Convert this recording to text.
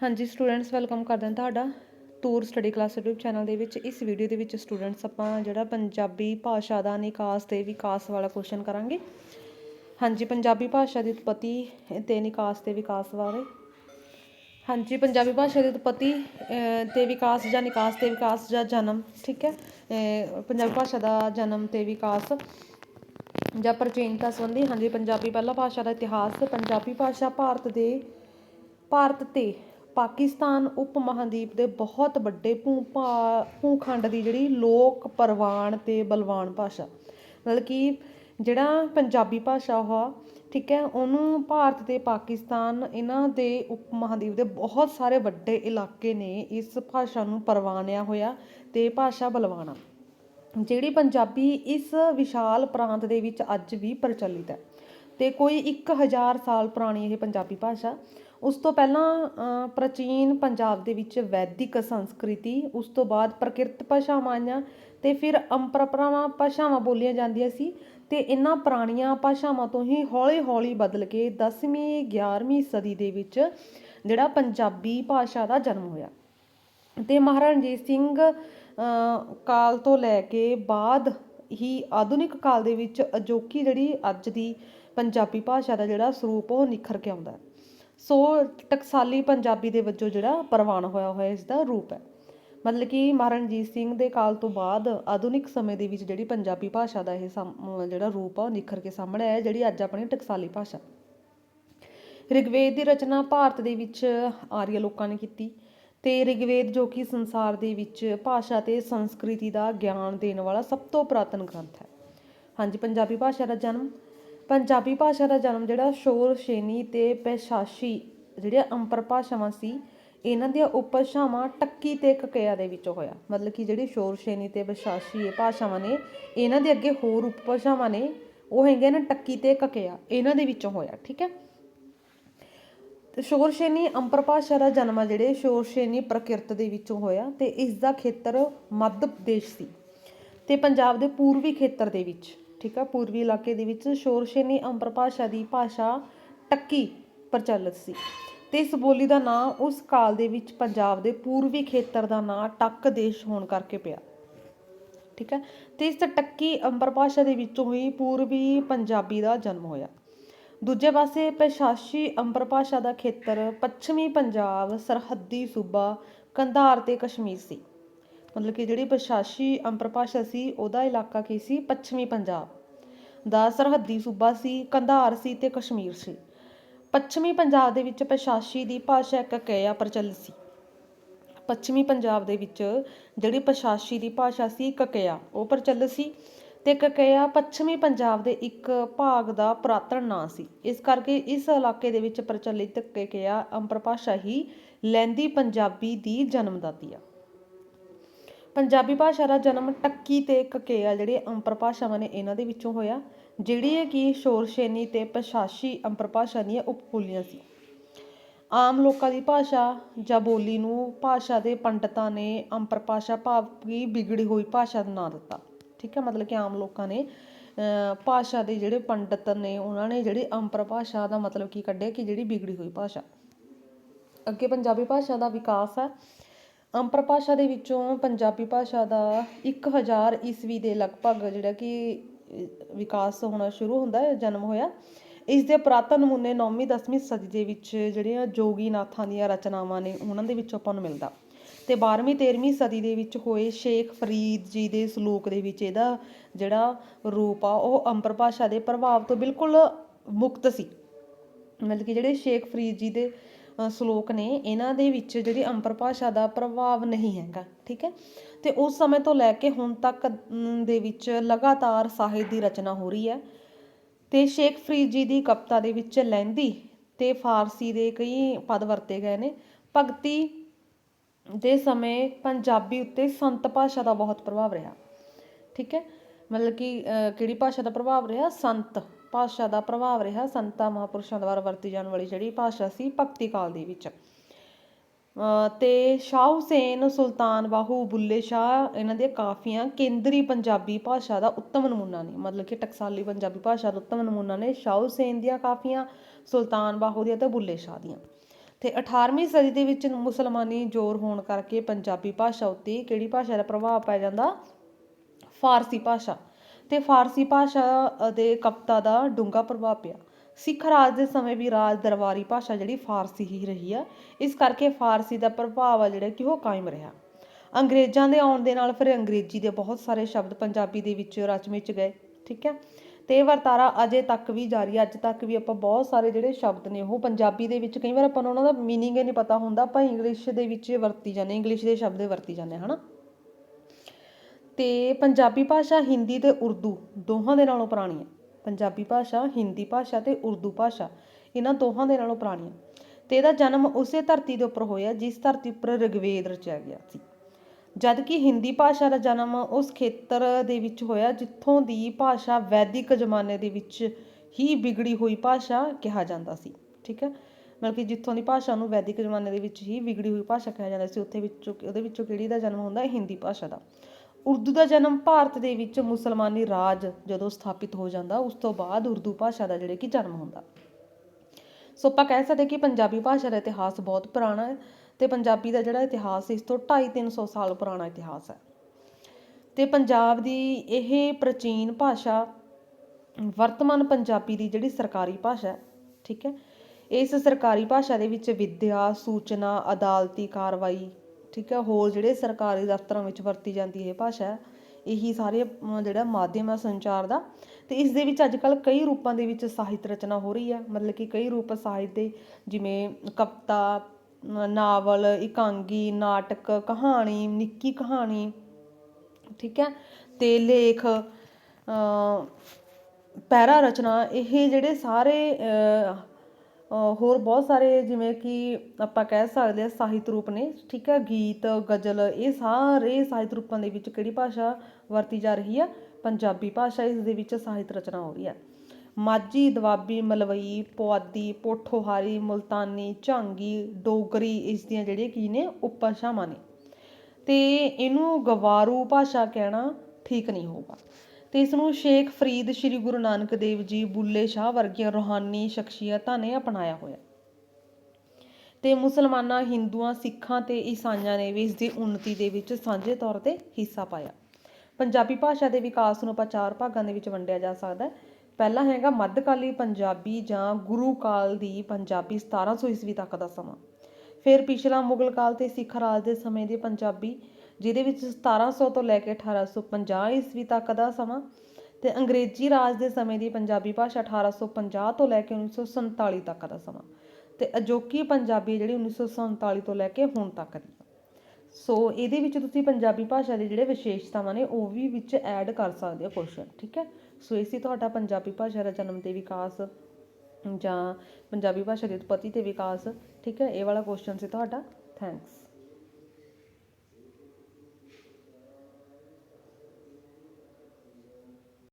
ਹਾਂਜੀ students welcome ਕਰਦੇ ਹਾਂ ਤੁਹਾਡਾ tour study class YouTube channel ਦੇ ਵਿੱਚ। ਇਸ ਵੀਡੀਓ ਦੇ ਵਿੱਚ ਸਟੂਡੈਂਟਸ ਆਪਾਂ ਜਿਹੜਾ ਪੰਜਾਬੀ ਭਾਸ਼ਾ ਦਾ ਨਿਕਾਸ ਤੇ ਵਿਕਾਸ ਵਾਲਾ ਕੁਐਸਚਨ ਕਰਾਂਗੇ। ਹਾਂਜੀ ਪੰਜਾਬੀ ਭਾਸ਼ਾ ਦੀ ਉਤਪਤੀ ਤੇ ਨਿਕਾਸ ਤੇ ਵਿਕਾਸ ਬਾਰੇ। ਹਾਂਜੀ ਪੰਜਾਬੀ ਭਾਸ਼ਾ ਦੀ ਉਤਪਤੀ ਅਹ, ਤੇ ਵਿਕਾਸ ਜਾਂ ਨਿਕਾਸ ਤੇ ਵਿਕਾਸ ਜਾਂ ਜਨਮ ਠੀਕ ਹੈ? ਪੰਜਾਬੀ ਭਾਸ਼ਾ ਦਾ ਜਨਮ ਤੇ ਵਿਕਾਸ ਜਾਂ ਪ੍ਰਾਚੀਨਤਾ ਸੰਬੰਧੀ। ਹਾਂਜੀ ਪੰਜਾਬੀ ਪਹਿਲਾ ਭਾਸ਼ਾ ਦਾ ਇਤਿਹਾਸ ਪੰਜਾਬੀ ਭਾਸ਼ਾ ਭਾਰਤ ਦੇ ਭਾਰਤ ਤੇ ਪਾਕਿਸਤਾਨ ਉਪ ਮਹਾਂਦੀਪ ਦੇ ਬਹੁਤ ਵੱਡੇ ਭੂ ਭਾ- ਭੂਖੰਡ ਦੀ ਜਿਹੜੀ ਲੋਕ ਪਰਵਾਨ ਅਤੇ ਬਲਵਾਨ ਭਾਸ਼ਾ। ਮਤਲਬ ਕਿ ਜਿਹੜਾ ਪੰਜਾਬੀ ਭਾਸ਼ਾ ਵਾ ਠੀਕ ਹੈ, ਉਹਨੂੰ ਭਾਰਤ ਅਤੇ ਪਾਕਿਸਤਾਨ ਇਹਨਾਂ ਦੇ ਉਪ ਮਹਾਂਦੀਪ ਦੇ ਬਹੁਤ ਸਾਰੇ ਵੱਡੇ ਇਲਾਕੇ ਨੇ ਇਸ ਭਾਸ਼ਾ ਨੂੰ ਪ੍ਰਵਾਨਿਆ ਹੋਇਆ ਅਤੇ ਭਾਸ਼ਾ ਬਲਵਾਨਾ। ਜਿਹੜੀ ਪੰਜਾਬੀ ਇਸ ਵਿਸ਼ਾਲ ਪ੍ਰਾਂਤ ਦੇ ਵਿੱਚ ਅੱਜ ਵੀ ਪ੍ਰਚਲਿਤ ਹੈ। ਅਤੇ ਕੋਈ ਇੱਕ ਹਜ਼ਾਰ ਸਾਲ ਪੁਰਾਣੀ ਇਹ ਪੰਜਾਬੀ ਭਾਸ਼ਾ ਉਸ ਤੋਂ ਪਹਿਲਾਂ ਪ੍ਰਾਚੀਨ ਪੰਜਾਬ ਦੇ ਵਿੱਚ ਵੈਦਿਕ ਸੰਸਕ੍ਰਿਤੀ, ਉਸ ਤੋਂ ਬਾਅਦ ਪ੍ਰਕਿਰਤ ਭਾਸ਼ਾਵਾਂ ਆਈਆਂ ਅਤੇ ਫਿਰ ਅੰਪਰਪਰਾਵਾਂ ਭਾਸ਼ਾਵਾਂ ਬੋਲੀਆਂ ਜਾਂਦੀਆਂ ਸੀ ਅਤੇ ਇਹਨਾਂ ਪੁਰਾਣੀਆਂ ਭਾਸ਼ਾਵਾਂ ਤੋਂ ਹੀ ਹੌਲੀ-ਹੌਲੀ ਬਦਲ ਕੇ 10ਵੀਂ 11ਵੀਂ ਸਦੀ ਦੇ ਵਿੱਚ ਜਿਹੜਾ ਪੰਜਾਬੀ ਭਾਸ਼ਾ ਦਾ ਜਨਮ ਹੋਇਆ। ਅਤੇ ਮਹਾਰਾਜਾ ਰਣਜੀਤ ਸਿੰਘ ਕਾਲ ਤੋਂ ਲੈ ਕੇ ਬਾਅਦ ਹੀ ਆਧੁਨਿਕ ਕਾਲ ਦੇ ਵਿੱਚ ਅਜੋਕੀ ਜਿਹੜੀ ਅੱਜ ਦੀ ਪੰਜਾਬੀ ਭਾਸ਼ਾ ਦਾ ਜਿਹੜਾ ਸਰੂਪ ਉਹ ਨਿਖਰ ਕੇ ਆਉਂਦਾ ਸੋ ਟਕਸਾਲੀ ਪੰਜਾਬੀ ਦੇ ਵਜੋਂ ਜਿਹੜਾ ਪ੍ਰਵਾਨ ਹੋਇਆ ਹੋਇਆ ਇਸ ਦਾ ਰੂਪ ਹੈ। ਮਤਲਬ ਕਿ ਮਹਾਰਾਜਾ ਰਣਜੀਤ ਸਿੰਘ ਦੇ ਕਾਲ ਤੋਂ ਬਾਅਦ ਆਧੁਨਿਕ ਸਮੇਂ ਦੇ ਵਿੱਚ ਜਿਹੜੀ ਪੰਜਾਬੀ ਭਾਸ਼ਾ ਦਾ ਇਹ ਸਾਹਮ- ਜਿਹੜਾ ਰੂਪ ਆ ਉਹ ਨਿਖਰ ਕੇ ਸਾਹਮਣੇ ਆਇਆ, ਜਿਹੜੀ ਅੱਜ ਆਪਣੀ ਟਕਸਾਲੀ ਭਾਸ਼ਾ। ਰਿਗਵੇਦ ਦੀ ਰਚਨਾ ਭਾਰਤ ਦੇ ਵਿੱਚ ਆਰੀਆ ਲੋਕਾਂ ਨੇ ਕੀਤੀ ਤੇ ਰਿਗਵੇਦ ਜੋ ਕਿ ਸੰਸਾਰ ਦੇ ਵਿੱਚ ਭਾਸ਼ਾ ਤੇ ਸੰਸਕ੍ਰਿਤੀ ਦਾ ਗਿਆਨ ਦੇਣ ਵਾਲਾ ਸਭ ਤੋਂ ਪੁਰਾਤਨ ਗ੍ਰੰਥ ਹੈ। ਹਾਂਜੀ, ਪੰਜਾਬੀ ਭਾਸ਼ਾ ਦਾ ਜਨਮ ਪੰਜਾਬੀ ਭਾਸ਼ਾ ਦਾ ਜਨਮ ਜਿਹੜਾ ਸ਼ੋਰ, ਸ਼ੇਨੀ ਅਤੇ ਪੇਸ਼ਾਸ਼ੀ ਜਿਹੜੀਆਂ ਅੰਪਰ ਭਾਸ਼ਾਵਾਂ ਸੀ, ਇਹਨਾਂ ਦੀਆਂ ਉਪਭਾਸ਼ਾਵਾਂ ਟੱਕੀ ਅਤੇ ਕਕੇਆ ਦੇ ਵਿੱਚੋਂ ਹੋਇਆ। ਮਤਲਬ ਕਿ ਜਿਹੜੀ ਸ਼ੋਰ, ਸ਼ੇਨੀ ਅਤੇ ਪੈਸ਼ਾਸ਼ੀ ਇਹ ਭਾਸ਼ਾਵਾਂ ਨੇ, ਇਹਨਾਂ ਦੇ ਅੱਗੇ ਹੋਰ ਉਪਭਾਸ਼ਾਵਾਂ ਨੇ, ਉਹ ਹੈਗੇ ਨੇ ਟੱਕੀ ਅਤੇ ਕਕੇਆ, ਇਹਨਾਂ ਦੇ ਵਿੱਚੋਂ ਹੋਇਆ, ਠੀਕ ਹੈ? ਤੇ ਸ਼ੋਰਸ਼ੇਨੀ ਅੰਪਰ ਭਾਸ਼ਾ ਦਾ ਜਨਮ ਆ ਜਿਹੜੇ ਸ਼ੋਰ ਸ਼ੋਰਸ਼ੇਨੀ ਪ੍ਰਕਿਰਤ ਦੇ ਵਿੱਚੋਂ ਹੋਇਆ ਤੇ ਇਸ ਦਾ ਖੇਤਰ ਮੱਧ ਪ੍ਰਦੇਸ਼ ਸੀ ਤੇ ਪੰਜਾਬ ਦੇ ਪੂਰਬੀ ਖੇਤਰ ਦੇ ਵਿੱਚ। ਠੀਕ ਆ, ਪੂਰਬੀ ਇਲਾਕੇ ਦੇ ਵਿੱਚ ਸ਼ੋਰਸ਼ੇਨੀ ਅੰਬਰ ਭਾਸ਼ਾ ਦੀ ਭਾਸ਼ਾ ਟੱਕੀ ਪ੍ਰਚਲਿਤ ਸੀ। ਤੇ ਇਸ ਬੋਲੀ ਦਾ ਨਾਂ ਉਸ ਕਾਲ ਦੇ ਵਿੱਚ ਪੰਜਾਬ ਦੇ ਪੂਰਬੀ ਖੇਤਰ ਦਾ ਨਾਂ ਟੱਕ ਦੇਸ਼ ਹੋਣ ਕਰਕੇ ਪਿਆ। ਠੀਕ ਹੈ ਤੇ ਇਸ ਟੱਕੀ ਅੰਬਰ ਭਾਸ਼ਾ ਦੇ ਵਿੱਚੋਂ ਹੀ ਪੂਰਬੀ ਪੰਜਾਬੀ ਦਾ ਜਨਮ ਹੋਇਆ। ਦੂਜੇ ਪਾਸੇ ਪੈਸ਼ਾਸ਼ੀ ਅੰਬਰ ਭਾਸ਼ਾ ਦਾ ਖੇਤਰ ਪੱਛਮੀ ਪੰਜਾਬ ਸਰਹੱਦੀ ਸੂਬਾ ਕੰਧਾਰ ਤੇ ਕਸ਼ਮੀਰ ਸੀ। ਮਤਲਬ ਕਿ ਜਿਹੜੀ ਪੈਸ਼ਾਸ਼ੀ ਅੰਬਰ ਭਾਸ਼ਾ ਸੀ, ਉਹਦਾ ਇਲਾਕਾ ਕੀ ਸੀ? ਪੱਛਮੀ ਪੰਜਾਬ। ਦਾ ਸਰਹੱਦੀ ਸੂਬਾ ਸੀ, ਕੰਧਾਰ ਸੀ ਤੇ ਕਸ਼ਮੀਰ ਸੀ। ਪੱਛਮੀ ਪੰਜਾਬ ਦੇ ਵਿੱਚ ਪੈਸ਼ਾਸ਼ੀ ਦੀ ਭਾਸ਼ਾ ਕਕਇਆ ਪ੍ਰਚਲਿਤ ਸੀ। ਪੱਛਮੀ ਪੰਜਾਬ ਦੇ ਵਿੱਚ ਜਿਹੜੀ ਪਸ਼ਾਸ਼ੀ ਦੀ ਭਾਸ਼ਾ ਸੀ ਕਕਇਆ ਉਹ ਪ੍ਰਚਲਿਤ ਸੀ ਤੇ ਕਕਇਆ ਪੱਛਮੀ ਪੰਜਾਬ ਦੇ ਇੱਕ ਭਾਗ ਦਾ ਪੁਰਾਤਨ ਨਾਂ ਸੀ। ਇਸ ਕਰਕੇ ਇਸ ਇਲਾਕੇ ਦੇ ਵਿੱਚ ਪ੍ਰਚਲਿਤ ਕਕਿਆ ਅੰਪਰਭਾਸ਼ਾ ਹੀ ਲਹਿੰਦੀ ਪੰਜਾਬੀ ਦੀ ਜਨਮਦਾਤੀ ਆ। ਪੰਜਾਬੀ ਭਾਸ਼ਾ ਦਾ ਜਨਮ ਟੱਕੀ ਤੇ ਕਕੇਆ ਜਿਹੜੇ ਅੰਪਰ ਭਾਸ਼ਾਵਾਂ ਨੇ ਇਹਨਾਂ ਦੇ ਵਿੱਚੋਂ ਹੋਇਆ ਜਿਹੜੀ ਹੈ ਕਿ ਸ਼ੋਰਸ਼ੇਨੀ ਤੇ ਪਸ਼ਾਸ਼ੀ ਅੰਪਰ ਭਾਸ਼ਾ ਦੀਆਂ ਉਪਬੋਲੀਆਂ ਸੀ। ਆਮ ਲੋਕਾਂ ਦੀ ਭਾਸ਼ਾ ਜਾਂ ਬੋਲੀ ਨੂੰ ਭਾਸ਼ਾ ਦੇ ਪੰਡਤਾਂ ਨੇ ਅੰਪਰ ਭਾਸ਼ਾ ਭਾਵ ਕਿ ਵਿਗੜੀ ਹੋਈ ਭਾਸ਼ਾ ਦਾ ਨਾਂ ਦਿੱਤਾ। ਠੀਕ ਹੈ ਮਤਲਬ ਕਿ ਆਮ ਲੋਕਾਂ ਨੇ ਅਹ, ਭਾਸ਼ਾ ਦੇ ਜਿਹੜੇ ਪੰਡਤ ਨੇ ਉਹਨਾਂ ਨੇ ਜਿਹੜੇ ਅੰਪਰ ਭਾਸ਼ਾ ਦਾ ਮਤਲਬ ਕੀ ਕੱਢਿਆ ਕਿ ਜਿਹੜੀ ਵਿਗੜੀ ਹੋਈ ਭਾਸ਼ਾ। ਅੱਗੇ ਪੰਜਾਬੀ ਭਾਸ਼ਾ ਦਾ ਵਿਕਾਸ ਹੈ ਅੰਪਰ ਭਾਸ਼ਾ ਦੇ ਵਿੱਚੋਂ ਪੰਜਾਬੀ ਭਾਸ਼ਾ ਦਾ 1000 ਈਸਵੀ ਦੇ ਲਗਭਗ ਜਿਹੜਾ ਕਿ ਵਿਕਾਸ ਹੋਣਾ ਸ਼ੁਰੂ ਹੁੰਦਾ ਹੈ, ਜਨਮ ਹੋਇਆ। ਇਸ ਦੇ ਪੁਰਾਤਨ ਨਮੂਨੇ 9ਵੀਂ 10ਵੀਂ ਸਦੀ ਦੇ ਵਿੱਚ ਜਿਹੜੀਆਂ ਜੋਗੀ ਨਾਥਾਂ ਦੀਆਂ ਰਚਨਾਵਾਂ ਨੇ, ਉਹਨਾਂ ਦੇ ਵਿੱਚੋਂ ਆਪਾਂ ਨੂੰ ਮਿਲਦਾ। ਤੇ 12ਵੀਂ 13ਵੀਂ ਸਦੀ ਦੇ ਵਿੱਚ ਹੋਏ ਸ਼ੇਖ ਫਰੀਦ ਜੀ ਦੇ ਸਲੋਕ ਦੇ ਵਿੱਚ ਇਹਦਾ ਜਿਹੜਾ ਰੂਪ ਆ, ਉਹ ਅੰਪਰ ਭਾਸ਼ਾ ਦੇ ਪ੍ਰਭਾਵ ਤੋਂ ਬਿਲਕੁਲ ਮੁਕਤ ਸੀ। ਮਤਲਬ ਕਿ ਜਿਹੜੇ ਸ਼ੇਖ ਫਰੀਦ ਜੀ ਦੇ ਸ਼ਲੋਕ ਨੇ ਇਹਨਾਂ ਦੇ ਵਿੱਚ ਜਿਹੜੀ ਅੰਪਰ ਭਾਸ਼ਾ ਦਾ ਪ੍ਰਭਾਵ ਨਹੀਂ ਹੈਗਾ ਠੀਕ ਹੈ? ਤੇ ਉਸ ਸਮੇਂ ਤੋਂ ਲੈ ਕੇ ਹੁਣ ਤੱਕ ਦੇ ਵਿੱਚ ਲਗਾਤਾਰ ਸਾਹਿਤ ਦੀ ਰਚਨਾ ਹੋ ਰਹੀ ਹੈ। ਤੇ ਸ਼ੇਖ ਫਰੀਦ ਜੀ ਦੀ ਕਵਿਤਾ ਦੇ ਵਿੱਚ ਲਹਿੰਦੀ ਤੇ ਫਾਰਸੀ ਦੇ ਕਈ ਪਦ ਵਰਤੇ ਗਏ ਨੇ। ਭਗਤੀ ਦੇ ਸਮੇਂ ਪੰਜਾਬੀ ਉੱਤੇ ਸੰਤ ਭਾਸ਼ਾ ਦਾ ਬਹੁਤ ਪ੍ਰਭਾਵ ਰਿਹਾ ਠੀਕ ਹੈ? ਮਤਲਬ ਕਿ ਅਹ, ਕਿਹੜੀ ਭਾਸ਼ਾ ਦਾ ਪ੍ਰਭਾਵ ਰਿਹਾ? ਸੰਤ। ਭਾਸ਼ਾ ਦਾ ਪ੍ਰਭਾਵ ਰਿਹਾ ਸੰਤਾਂ ਮਹਾਂਪੁਰਸ਼ਾਂ ਦੁਆਰਾ ਵਰਤੀ ਜਾਣ ਵਾਲੀ ਜਿਹੜੀ ਭਾਸ਼ਾ ਸੀ ਭਗਤੀ ਕਾਲ ਦੇ ਵਿੱਚ। ਅਹ, ਤੇ ਸ਼ਾਹ ਹੁਸੈਨ ਸੁਲਤਾਨ ਬਾਹੂ ਬੁੱਲੇ ਸ਼ਾਹ ਇਹਨਾਂ ਦੀਆਂ ਕਾਫੀਆਂ ਕੇਂਦਰੀ ਪੰਜਾਬੀ ਭਾਸ਼ਾ ਦਾ ਉੱਤਮ ਨਮੂਨਾ ਨੇ। ਮਤਲਬ ਕਿ ਟਕਸਾਲੀ ਪੰਜਾਬੀ ਭਾਸ਼ਾ ਦਾ ਉੱਤਮ ਨਮੂਨਾ ਨੇ ਸ਼ਾਹ ਹੁਸੈਨ ਦੀਆਂ ਕਾਫੀਆਂ ਸੁਲਤਾਨ ਬਾਹੂ ਦੀਆਂ ਤੇ ਬੁੱਲੇ ਸ਼ਾਹ ਦੀਆਂ। ਤੇ 18ਵੀਂ ਸਦੀ ਦੇ ਵਿੱਚ ਮੁਸਲਮਾਨੀ ਜ਼ੋਰ ਹੋਣ ਕਰਕੇ ਪੰਜਾਬੀ ਭਾਸ਼ਾ ਉੱਤੇ ਕਿਹੜੀ ਭਾਸ਼ਾ ਦਾ ਪ੍ਰਭਾਵ ਪੈ ਜਾਂਦਾ? ਫਾਰਸੀ ਭਾਸ਼ਾ। ਤੇ ਫਾਰਸੀ ਭਾਸ਼ਾ ਦੇ ਕਵਿਤਾ ਦਾ ਡੂੰਘਾ ਪ੍ਰਭਾਵ ਪਿਆ। ਸਿੱਖ ਰਾਜ ਦੇ ਸਮੇਂ ਵੀ ਰਾਜ ਦਰਬਾਰੀ ਭਾਸ਼ਾ ਜਿਹੜੀ ਫਾਰਸੀ ਹੀ ਰਹੀ ਆ। ਇਸ ਕਰਕੇ ਫਾਰਸੀ ਦਾ ਪ੍ਰਭਾਵ ਆ ਜਿਹੜਾ ਕਿ ਉਹ ਕਾਇਮ ਰਿਹਾ। ਅੰਗਰੇਜ਼ਾਂ ਦੇ ਆਉਣ ਦੇ ਨਾਲ ਫਿਰ ਅੰਗਰੇਜ਼ੀ ਦੇ ਬਹੁਤ ਸਾਰੇ ਸ਼ਬਦ ਪੰਜਾਬੀ ਦੇ ਵਿੱਚ ਰਚ ਵਿੱਚ ਗਏ, ਠੀਕ ਹੈ? ਤੇ ਇਹ ਵਰਤਾਰਾ ਅਜੇ ਤੱਕ ਵੀ ਜਾਰੀ ਹੈ ਅੱਜ ਤੱਕ ਵੀ ਆਪਾਂ ਬਹੁਤ ਸਾਰੇ ਜਿਹੜੇ ਸ਼ਬਦ ਨੇ ਉਹ ਪੰਜਾਬੀ ਦੇ ਵਿੱਚ ਕਈ ਵਾਰ ਆਪਾਂ ਨੂੰ ਉਹਨਾਂ ਦਾ ਮੀਨਿੰਗ ਹੀ ਨਹੀਂ ਪਤਾ ਹੁੰਦਾ। ਆਪਾਂ ਇੰਗਲਿਸ਼ ਦੇ ਵਿੱਚ ਵਰਤੀ ਜਾਂਦੇ ਇੰਗਲਿਸ਼ ਦੇ ਸ਼ਬਦ ਵਰਤੀ ਜਾਂਦੇ ਹਨਾ? ਤੇ ਪੰਜਾਬੀ ਭਾਸ਼ਾ, ਹਿੰਦੀ ਤੇ ਉਰਦੂ ਦੋਹਾਂ ਦੇ ਨਾਲੋਂ ਪੁਰਾਣੀ ਹੈ। ਪੰਜਾਬੀ ਭਾਸ਼ਾ, ਹਿੰਦੀ ਭਾਸ਼ਾ ਤੇ ਉਰਦੂ ਭਾਸ਼ਾ, ਇਹਨਾਂ ਦੋਹਾਂ ਦੇ ਨਾਲੋਂ ਪੁਰਾਣੀ ਹੈ। ਤੇ ਇਹਦਾ ਜਨਮ ਉਸੇ ਧਰਤੀ ਦੇ ਉੱਪਰ ਹੋਇਆ, ਜਿਸ ਧਰਤੀ ਉੱਪਰ ਰਿਗਵੇਦ ਰਚਿਆ ਗਿਆ ਸੀ। ਜਦ ਕਿ ਹਿੰਦੀ ਭਾਸ਼ਾ ਦਾ ਜਨਮ ਉਸ ਖੇਤਰ ਦੇ ਵਿੱਚ ਹੋਇਆ, ਜਿੱਥੋਂ ਦੀ ਭਾਸ਼ਾ ਵੈਦਿਕ ਜ਼ਮਾਨੇ ਦੇ ਵਿੱਚ ਹੀ ਵਿਗੜੀ ਹੋਈ ਭਾਸ਼ਾ ਕਿਹਾ ਜਾਂਦਾ ਸੀ। ਠੀਕ ਹੈ? ਮਤਲਬ ਕਿ ਜਿੱਥੋਂ ਦੀ ਭਾਸ਼ਾ ਨੂੰ ਵੈਦਿਕ ਜ਼ਮਾਨੇ ਦੇ ਵਿੱਚ ਹੀ ਵਿਗੜੀ ਹੋਈ ਭਾਸ਼ਾ ਕਿਹਾ ਜਾਂਦਾ ਸੀ, ਉੱਥੇ ਵਿੱਚੋਂ, ਉਹਦੇ ਵਿੱਚੋਂ ਕਿਹੜੀ ਦਾ ਜਨਮ ਹੁੰਦਾ ਹੈ? ਹਿੰਦੀ ਭਾਸ਼ਾ ਦਾ। ਉਰਦੂ ਦਾ ਜਨਮ ਭਾਰਤ ਦੇ ਵਿੱਚ ਮੁਸਲਮਾਨੀ ਰਾਜ ਜਦੋਂ ਸਥਾਪਿਤ ਹੋ ਜਾਂਦਾ, ਉਸ ਤੋਂ ਬਾਅਦ ਉਰਦੂ ਭਾਸ਼ਾ ਦਾ ਜਿਹੜੇ ਕਿ ਜਨਮ ਹੁੰਦਾ। ਸੋ ਆਪਾਂ ਕਹਿ ਸਕਦੇ ਕਿ ਪੰਜਾਬੀ ਭਾਸ਼ਾ ਦਾ ਇਤਿਹਾਸ ਬਹੁਤ ਪੁਰਾਣਾ ਹੈ ਤੇ ਪੰਜਾਬੀ ਦਾ ਜਿਹੜਾ ਇਤਿਹਾਸ ਇਸ ਤੋਂ 2.5-300 ਸਾਲ ਪੁਰਾਣਾ ਇਤਿਹਾਸ ਹੈ। ਤੇ ਪੰਜਾਬ ਦੀ ਇਹ ਪ੍ਰਾਚੀਨ ਭਾਸ਼ਾ ਵਰਤਮਾਨ ਪੰਜਾਬੀ ਦੀ ਜਿਹੜੀ ਸਰਕਾਰੀ ਭਾਸ਼ਾ ਹੈ, ਠੀਕ ਹੈ, ਇਸ ਸਰਕਾਰੀ ਭਾਸ਼ਾ ਦੇ ਵਿੱਚ ਵਿੱਦਿਆ, ਸੂਚਨਾ, ਅਦਾਲਤੀ ਕਾਰਵਾਈ ਠੀਕ ਹੈ, ਹੋਰ ਜਿਹੜੇ ਸਰਕਾਰੀ ਦਫ਼ਤਰਾਂ ਵਿੱਚ ਵਰਤੀ ਜਾਂਦੀ ਇਹ ਭਾਸ਼ਾ, ਇਹੀ ਸਾਰੇ ਜਿਹੜਾ ਮਾਧਿਅਮ ਹੈ ਸੰਚਾਰ ਦਾ। ਤੇ ਇਸ ਦੇ ਵਿੱਚ ਅੱਜ ਕੱਲ ਕਈ ਰੂਪਾਂ ਦੇ ਵਿੱਚ ਸਾਹਿਤ ਰਚਨਾ ਹੋ ਰਹੀ ਹੈ। ਮਤਲਬ ਕਿ ਕਈ ਰੂਪ ਸਾਹਿਤ ਦੇ, ਜਿਵੇਂ ਕਵਿਤਾ ਨਾਵਲ, ਇਕਾਂਗੀ, ਨਾਟਕ, ਕਹਾਣੀ, ਨਿੱਕੀ ਕਹਾਣੀ, ਠੀਕ ਹੈ, ਤੇ ਲੇਖ ਪੈਰਾ ਰਚਨਾ, ਇਹ ਜਿਹੜੇ ਸਾਰੇ ਹੋਰ ਬਹੁਤ ਸਾਰੇ ਜਿਵੇਂ ਕਿ ਆਪਾਂ ਕਹਿ ਸਕਦੇ ਹਾਂ ਸਾਹਿਤ ਰੂਪ ਨੇ, ਠੀਕ ਹੈ, ਗੀਤ, ਗਜ਼ਲ, ਇਹ ਸਾਰੇ ਸਾਹਿਤ ਰੂਪਾਂ ਦੇ ਵਿੱਚ ਕਿਹੜੀ ਭਾਸ਼ਾ ਵਰਤੀ ਜਾ ਰਹੀ ਹੈ ਪੰਜਾਬੀ ਭਾਸ਼ਾ, ਇਸ ਦੇ ਵਿੱਚ ਸਾਹਿਤ ਰਚਨਾ ਹੋ ਰਹੀ ਹੈ ਮਾਝੀ, ਦੁਆਬੀ, ਮਲਵਈ, ਪੁਆਧੀ, ਪੋਠੋਹਾਰੀ, ਮੁਲਤਾਨੀ, ਝਾਂਗੀ, ਡੋਗਰੀ, ਇਸ ਦੀਆਂ ਜਿਹੜੀਆਂ ਕੀ ਨੇ, ਉਪਭਾਸ਼ਾਵਾਂ ਨੇ। ਤੇ ਇਹਨੂੰ ਗਵਾਰੂ ਭਾਸ਼ਾ ਕਹਿਣਾ ਠੀਕ ਨਹੀਂ ਹੋਊਗਾ। ਤੇ ਇਸ ਨੂੰ ਸ਼ੇਖ ਫਰੀਦ ਸ੍ਰੀ ਗੁਰੂ ਨਾਨਕ ਦੇਵ ਜੀ ਬੁੱਲੇ ਸ਼ਾਹ ਵਰਗੀਆਂ ਰੂਹਾਨੀ ਸ਼ਖਸੀਅਤਾਂ ਨੇ ਅਪਣਾਇਆ ਹੋਇਆ। ਤੇ ਮੁਸਲਮਾਨਾਂ, ਹਿੰਦੂਆਂ, ਸਿੱਖਾਂ ਤੇ ਈਸਾਈਆਂ ਨੇ ਵੀ ਇਸ ਦੀ ਉન્નਤੀ ਦੇ ਵਿੱਚ ਸਾਂਝੇ ਤੌਰ ਤੇ ਹਿੱਸਾ ਪਾਇਆ। ਪੰਜਾਬੀ ਭਾਸ਼ਾ ਦੇ ਵਿਕਾਸ ਨੂੰ ਆਪਾਂ ਚਾਰ ਭਾਗਾਂ ਦੇ ਵਿੱਚ ਵੰਡਿਆ ਜਾ ਸਕਦਾ ਹੈ। ਪਹਿਲਾ ਹੈਗਾ ਮੱਧਕਾਲੀ ਪੰਜਾਬੀ ਜਾਂ ਗੁਰੂ ਕਾਲ ਦੀ ਪੰਜਾਬੀ 1700 ਈਸਵੀ ਤੱਕ ਦਾ ਸਮਾਂ। ਫਿਰ ਪਿਛਲਾ ਮੁਗਲ ਕਾਲ ਤੇ ਸਿੱਖ ਰਾਜ ਦੇ ਸਮੇਂ ਦੀ ਪੰਜਾਬੀ ਜਿਹਦੇ ਵਿੱਚ 1700 ਤੋਂ ਲੈ ਕੇ 1850 ਈਸਵੀ ਤੱਕ ਦਾ ਸਮਾਂ ਤੇ ਅੰਗਰੇਜ਼ੀ ਰਾਜ ਦੇ ਸਮੇਂ ਦੀ ਪੰਜਾਬੀ ਭਾਸ਼ਾ 1850 ਤੋਂ ਲੈ ਕੇ 1947 ਤੱਕ ਦਾ ਸਮਾਂ ਤੇ ਅਜੋਕੀ ਪੰਜਾਬੀ ਜਿਹੜੀ 1947 ਤੋਂ ਲੈ ਕੇ ਹੁਣ ਤੱਕ ਦੀ। ਸੋ ਇਹਦੇ ਵਿੱਚ ਤੁਸੀਂ ਪੰਜਾਬੀ ਭਾਸ਼ਾ ਦੇ ਜਿਹੜੇ ਵਿਸ਼ੇਸ਼ਤਾਵਾਂ ਨੇ ਉਹ ਵੀ ਵਿੱਚ ਐਡ ਕਰ ਸਕਦੇ ਹੋ ਕੁਐਸਚਨ ਠੀਕ ਹੈ? ਸੋ ਇਹ ਸੀ ਤੁਹਾਡਾ ਪੰਜਾਬੀ ਭਾਸ਼ਾ ਦਾ ਜਨਮ ਤੇ ਵਿਕਾਸ ਜਾਂ ਪੰਜਾਬੀ ਭਾਸ਼ਾ ਦੀ ਉਤਪਤੀ ਤੇ ਵਿਕਾਸ, ਠੀਕ ਹੈ? ਇਹ ਵਾਲਾ ਕੁਐਸਚਨ ਸੀ ਤੁਹਾਡਾ ਥੈਂਕਸ